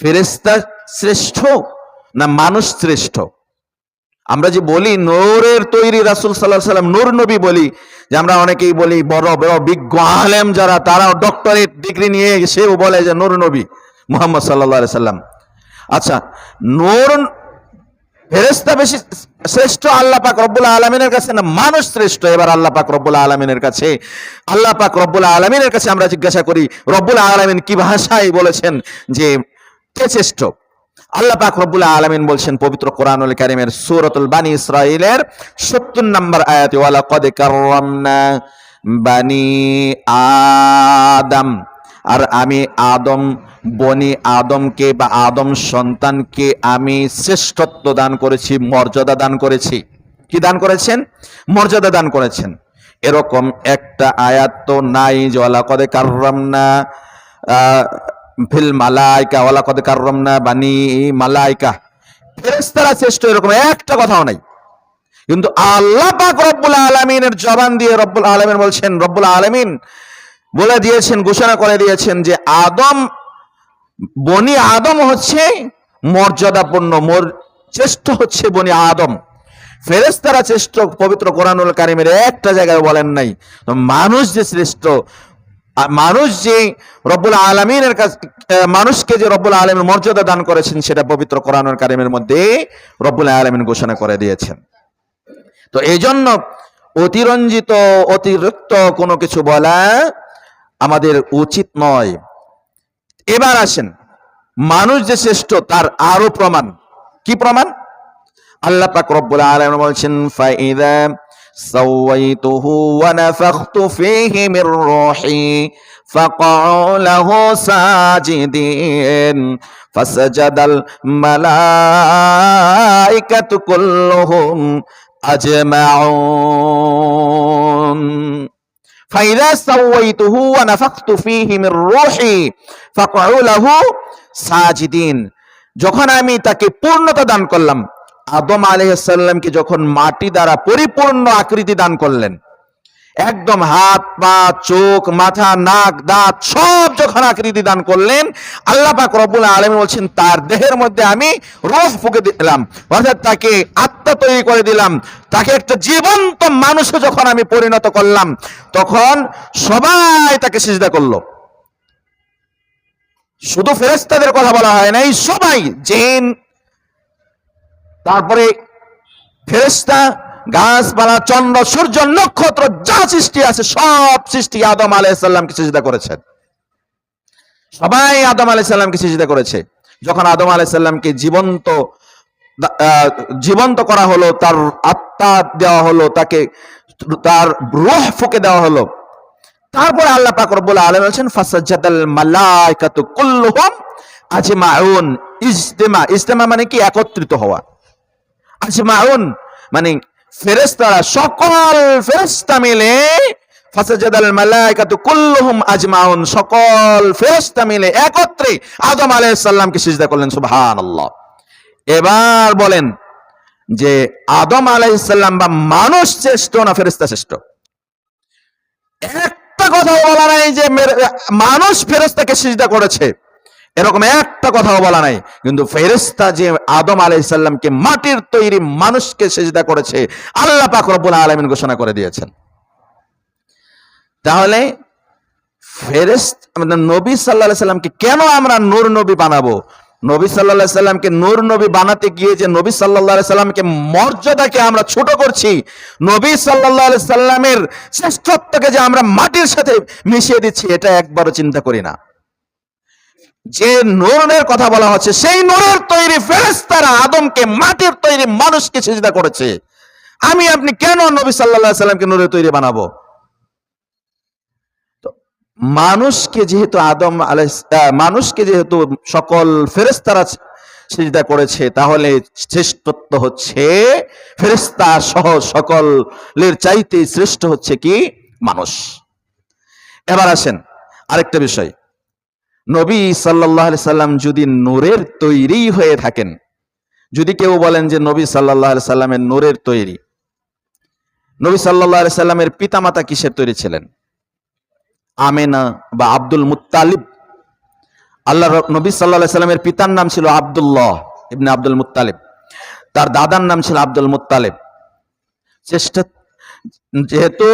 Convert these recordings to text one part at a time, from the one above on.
ফেরেস্তা শ্রেষ্ঠ না মানুষ শ্রেষ্ঠ? আমরা যে বলি নূরের তৈরি রাসুল সাল্লাহ সাল্লাম, নূর নবী বলি, যে আমরা অনেকেই বলি বড় বড় বিজ্ঞ আলেম যারা, তারাও ডক্টরেট ডিগ্রি নিয়ে সেও বলে যে নূর নবী মোহাম্মদ সাল্লাহ সাল্লাম। আচ্ছা নূর ফেরেস্তা বেশি শ্রেষ্ঠ আল্লাহ পাক রব্বুল আলমিনের কাছে না মানুষ শ্রেষ্ঠ? এবার আল্লাহ পাক রব্বুল আলমিনের কাছে, আল্লাহ পাক রব্বুল আলমিনের কাছে আমরা জিজ্ঞাসা করি, রব্বুল আলমিন কি ভাষায় বলেছেন যে কে শ্রেষ্ঠ। আল্লাহ পাক রব্বুল আলমিন বলছেন, পবিত্র কোরআনুল কারিমের সূরাতুল বানি ইসরাইলের সত্তর নম্বর আয়াতে ওয়ালা কদ কাররামনা বানি আদম। আর আমি আদম, বনি আদমকে বা আদম সন্তানকে আমি শ্রেষ্ঠত্ব দান করেছি, মর্যাদা দান করেছি। কি দান করেছেন? মর্যাদা দান করেছেন। এরকম একটা আয়াত তো নাই ওয়ালা কদে কাররামনা ফিল মালাইকা ওয়ালা কদে কাররামনা বানি মালাইকা। ফেরেশতারা শ্রেষ্ঠ এরকম একটা কথাও নাই। কিন্তু আল্লাহ পাক রব্বুল আলামিনের জবান দিয়ে রব্বুল আলামিন বলছেন, রব্বুল আলামিন বলে দিয়েছেন, ঘোষণা করে দিয়েছেন যে আদম, বনি আদম হচ্ছে মর্যাদাপূর্ণ, মোর শ্রেষ্ঠ হচ্ছে বনি আদম। ফেরেস্তারা শ্রেষ্ঠ পবিত্র কোরআনুল কারিমের একটা জায়গায় বলেন নাই মানুষ যে শ্রেষ্ঠ আ- মানুষ যে রব্বুল আলমিনের কাছে মানুষকে যে রব্বুল আলমের মর্যাদা দান করেছেন, সেটা পবিত্র কোরআনুল কারিমের মধ্যে রব্বুল আলমিন ঘোষণা করে দিয়েছেন। তো এই জন্য অতিরঞ্জিত, অতিরিক্ত কোনো কিছু বলা আমাদের উচিত নয়। এবার আসেন, মানুষ যে শ্রেষ্ঠ, তার আরও প্রমাণ। কি প্রমাণ? আল্লাহ পাক রব্বুল আলামিন বলছেন, ফাইদা ওয়া নাফাখতু ফীহি মির রূহি ফাকাউ লাহু সাজিদিন ফাসাজাদাল মালাইকাতু কুল্লুহুম আজমাউন ফাইদা সাওয়াইতুহু ওয়া নাফাখতু ফীহি মির রূহি ফাকাউ সাজিদিন যখন আমি তাকে পূর্ণতা দান করলাম আদম আলাইসাল্লামকে যখন মাটি দ্বারা পরিপূর্ণ আকৃতি দান করলেন, একদম হাত, পা, চোখ, মাথা, নাক, দাঁত সব যখন আকৃতি দান করলেন, আল্লাহ পাক রব্বুল আলামিন বলছেন, তার দেহের মধ্যে আমি রূহ ফুকে দিলাম, অর্থাৎ তাকে আত্মা তৈরি করে দিলাম, তাকে একটা জীবন্ত মানুষে যখন আমি পরিণত করলাম, তখন সবাই তাকে সিজদা করল। শুধু ফেরেস্তাদের কথা বলা হয় নাই, সবাই, জিন তারপরে ফেরেস্তা গাছপালা, চন্দ্র, সূর্য, নক্ষত্র, যা সৃষ্টি আছে, সব সৃষ্টি আদম আলাইসাল্লামকে সিজদা করেছেন। সবাই আদম আলাইসাল্লামকে সিজদা করেছে। যখন আদম আলাইসাল্লামকে জীবন্ত জীবন্ত করা হলো, তার আত্মা দেওয়া হলো, তাকে, তার রুহ ফুকে দেওয়া হলো। তারপরে আল্লাহ পাক রব্বুল আলামিন বলছেন, ফাসাজ্জাদাল মালাইকাতু কুল্লুহুম আজমাউন ইজতিমা। ইজতিমা মানে কি? একত্রিত হওয়া। আজমাউন মানে ফেরেশতারা সকল ফেরেস্তা মিলে মালাইকাতু আজমাউন, সকল ফেরেশতা মিলে একত্রে আদম করলেন এবার বলেন যে আদম বা মানুষ শ্রেষ্ঠ না একটা কথাও বলা নাই যে মানুষ ফেরেস্তাকে সিজদা করেছে। এরকম একটা কথাও বলা নাই। কিন্তু ফেরেস্তা যে আদম আলাইসাল্লামকে মাটির তৈরি মানুষকে সিজদা করেছে, আল্লাহ পাক রব্বুল আলামিন ঘোষণা করে দিয়েছেন। তাহলে ফেরেস্ত নবী সাল্লাহ সাল্লামকে কেন আমরা নূর নবী বানাবো? নবী সাল্লাহ সাল্লামকে নূর নবী বানাতে গিয়ে যে নবী সাল্লাহ সাল্লামকে মর্যাদাকে আমরা ছোট করছি, নবী সাল্লাহ সাল্লামের শ্রেষ্ঠত্বকে যে আমরা মাটির সাথে মিশিয়ে দিচ্ছি, এটা একবারও চিন্তা করি না। যে নূরের কথা বলা হচ্ছে, সেই নূরের তৈরি ফেরেস্তারা আদমকে, মাটির তৈরি মানুষকে সিজদা করেছে। আমি, আপনি কেন নবী সাল্লাহ সাল্লামকে নূরের তৈরি বানাবো? মানুষকে যেহেতু আদম আলাই মানুষকে যেহেতু সকল ফেরেস্তারা সিজদা করেছে, তাহলে শ্রেষ্ঠত্ব হচ্ছে ফেরেস্তা সহ সকলের চাইতে শ্রেষ্ঠ হচ্ছে কি? মানুষ। এবার আসেন আরেকটা বিষয়। নবী সাল্লাহ সাল্লাম যদি নূরের তৈরি হয়ে থাকেন, যদি কেউ বলেন যে নবী সাল্লাহ সাল্লামের নূরের তৈরি, নবী সাল্লাহ সাল্লামের পিতামাতা কিসের তৈরি ছিলেন? আমেনা বা আব্দুল মুত্তালিব। আল্লাহ নবী সাল্লাহ সাল্লামের পিতার নাম ছিল আব্দুল্লাহ ইবনে আব্দুল মুত্তালিব। তার দাদার নাম ছিল আব্দুল মুত্তালিব। চেষ্টা যেহেতু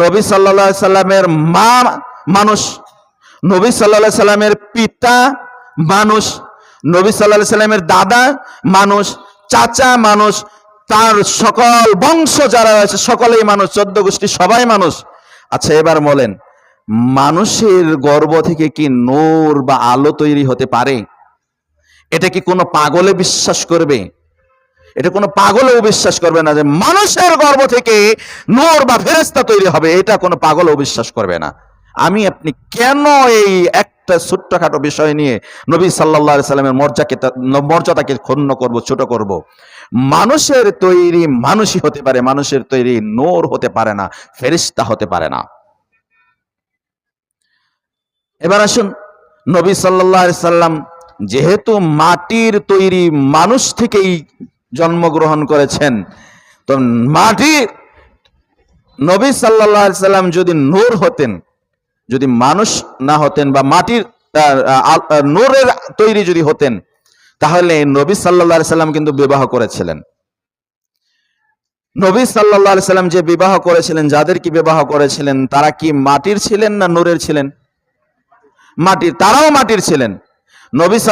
নবী সাল্লাহ সাল্লামের মা মানুষ নবী সাল্লাহ সাল্লামের পিতা মানুষ, নবী সাল্লাহ সাল্লামের দাদা মানুষ, চাচা মানুষ, তার সকল বংশ যারা রয়েছে, সকলেই মানুষ, চোদ্দ গোষ্ঠী সবাই মানুষ। আচ্ছা এবার বলেন, মানুষের গর্ব থেকে কি নূর বা আলো তৈরি হতে পারে? এটা কি কোনো পাগলে বিশ্বাস করবে? এটা কোনো পাগলও বিশ্বাস করবে না যে মানুষের গর্ব থেকে নূর বা ফেরেস্তা তৈরি হবে, এটা কোনো পাগলও বিশ্বাস করবে না। আমি আপনি কেন এই একটা ছোট্টখাটো বিষয় নিয়ে নবী সাল্লাহ সাল্লামের মর্যাকে মর্যাদাকে ক্ষুণ্ণ করব, ছোট করব? মানুষের তৈরি মানুষই হতে পারে, মানুষের তৈরি নূর হতে পারে না ফেরিস্তা হতে পারে না। এবার আসুন, নবী সাল্লাহ সাল্লাম যেহেতু মাটির তৈরি মানুষ থেকেই জন্মগ্রহণ করেছেন, তো মাটি নবী সাল্লাহ সাল্লাম যদি নূর হতেন যদি মানুষ না হতেন বা মাটির নূরের তৈরি যদি হতেন, তাহলে নবী সাল্লা সাল্লাম কিন্তু বিবাহ করেছিলেন। নবী সাল্লা সাল্লাম যে বিবাহ করেছিলেন, যাদের কি বিবাহ করেছিলেন, তারা কি মাটির ছিলেন না নূরের ছিলেন? মাটির, তারাও মাটির ছিলেন। নবী